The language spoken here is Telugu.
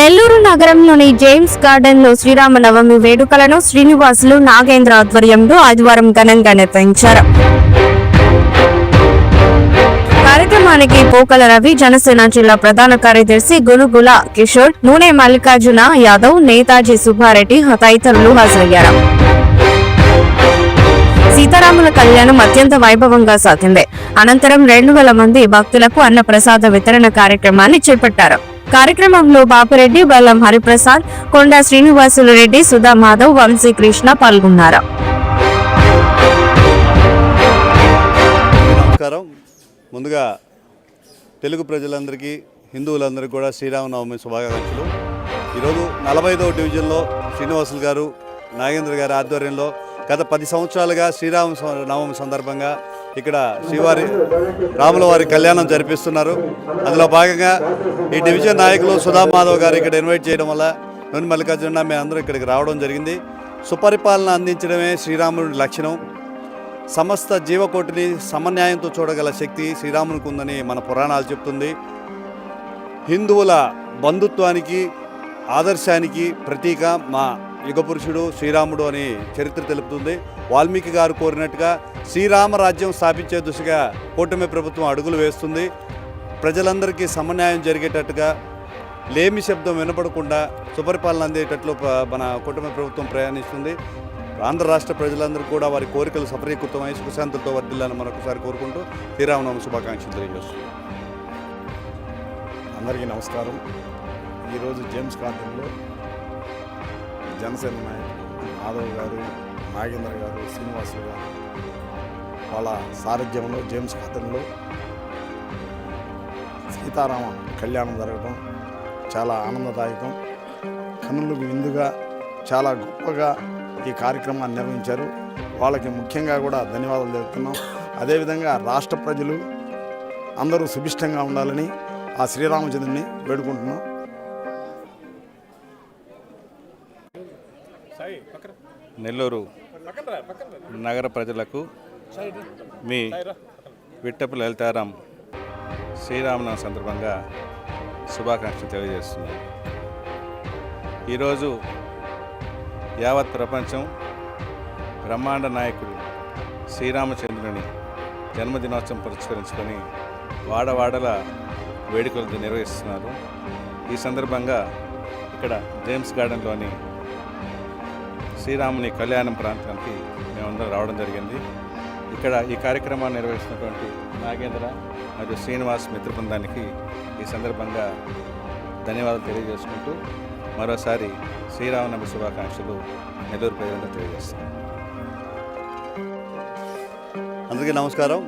నెల్లూరు నగరంలోని జేమ్స్ గార్డెన్లో శ్రీరామనవమి వేడుకలను శ్రీనివాసులు నాగేంద్ర ఆధ్వర్యంలో ఆదివారం ఘనంగా నిర్వహించారు. కార్యక్రమానికి పోకల రవి జనసేన జిల్లా ప్రధాన కార్యదర్శి గునుగుల కిషోర్ నూనె మల్లికార్జున యాదవ్ నేతాజీ సుబ్బారెడ్డి తదితరులు హాజరయ్యారు. సీతారాముల కళ్యాణం అత్యంత వైభవంగా సాగింది. అనంతరం రెండు వేల మంది భక్తులకు అన్న ప్రసాద వితరణ కార్యక్రమాన్ని చేపట్టారు. కార్యక్రమంలో బాపిరెడ్డి బల్లం హరిప్రసాద్ కొండా శ్రీనివాసులు రెడ్డి సుధా మాధవ్ వంశీ కృష్ణ పాల్గొన్నారు. నమస్కారం. ముందుగా తెలుగు ప్రజలందరికీ హిందువులందరికీ కూడా శ్రీరామనవమి శుభాకాంక్షలు. ఈరోజు నలభై ఐదవ డివిజన్లో శ్రీనివాసులు గారు నాగేంద్ర గారి ఆధ్వర్యంలో గత పది సంవత్సరాలుగా శ్రీరామ నవమి సందర్భంగా ఇక్కడ శ్రీవారి రాముల వారి కళ్యాణం జరిపిస్తున్నారు. అందులో భాగంగా ఈ డివిజన్ నాయకులు సుధా మాధవ్ గారు ఇక్కడ ఇన్వైట్ చేయడం వల్ల నూనె మల్లికార్జున మేము అందరూ ఇక్కడికి రావడం జరిగింది. సుపరిపాలన అందించడమే శ్రీరాముడి లక్షణం. సమస్త జీవకోటిని సమన్యాయంతో చూడగల శక్తి శ్రీరామునికి ఉందని మన పురాణాలు చెప్తుంది. హిందువుల బంధుత్వానికి ఆదర్శానికి ప్రతీక మా యుగపురుషుడు శ్రీరాముడు అని చరిత్ర తెలుపుతుంది. వాల్మీకి గారు కోరినట్టుగా శ్రీరామ రాజ్యం స్థాపించే దిశగా కూటమి ప్రభుత్వం అడుగులు వేస్తుంది. ప్రజలందరికీ సమన్యాయం జరిగేటట్టుగా లేమి శబ్దం వినపడకుండా సుపరిపాలన అందేటట్లు మన కూటమి ప్రభుత్వం ప్రయాణిస్తుంది. ఆంధ్ర రాష్ట్ర ప్రజలందరూ కూడా వారి కోరికలు సఫలీకృతమై సుఖశాంతులతో వర్దిల్లాలని మరొకసారి కోరుకుంటూ శ్రీరామనవమి శుభాకాంక్షలు తెలియజేస్తున్నాను అందరికీ నమస్కారం. ఈరోజు జేమ్స్ గార్డెన్లో జనసేన నాయకులు మాధవ్ గారు నాగేంద్ర గారు శ్రీనివాసులు గారు వాళ్ళ సారథ్యంలో జేమ్స్ గార్డెన్లో సీతారామ కళ్యాణం జరగడం చాలా ఆనందదాయకం. కన్నులకు విందుగా చాలా గొప్పగా ఈ కార్యక్రమాన్ని నిర్వహించారు. వాళ్ళకి ముఖ్యంగా కూడా ధన్యవాదాలు తెలుపుతున్నాం. అదేవిధంగా రాష్ట్ర ప్రజలు అందరూ సుభిష్టంగా ఉండాలని ఆ శ్రీరామచంద్రుని వేడుకుంటున్నాం. నెల్లూరు నగర ప్రజలకు మీ విట్టపు లలితారాం శ్రీరామనవమి సందర్భంగా శుభాకాంక్షలు తెలియజేస్తున్నాను. ఈరోజు యావత్ ప్రపంచం బ్రహ్మాండ నాయకుడు శ్రీరామచంద్రుని జన్మదినోత్సవం పురస్కరించుకొని వాడవాడల వేడుకలు నిర్వహిస్తున్నారు. ఈ సందర్భంగా ఇక్కడ జేమ్స్ గార్డెన్లోని శ్రీరాముని కళ్యాణం ప్రాంతానికి మేమందరం రావడం జరిగింది. ఇక్కడ ఈ కార్యక్రమాన్ని నిర్వహిస్తున్నటువంటి నాగేంద్ర మరియు శ్రీనివాస్ మిత్ర బృందానికి ఈ సందర్భంగా ధన్యవాదాలు తెలియజేసుకుంటూ మరోసారి శ్రీరామనవ శుభాకాంక్షలు నెల్లూరు ప్రజలందరూ తెలియజేస్తున్నాను అందరికీ నమస్కారం.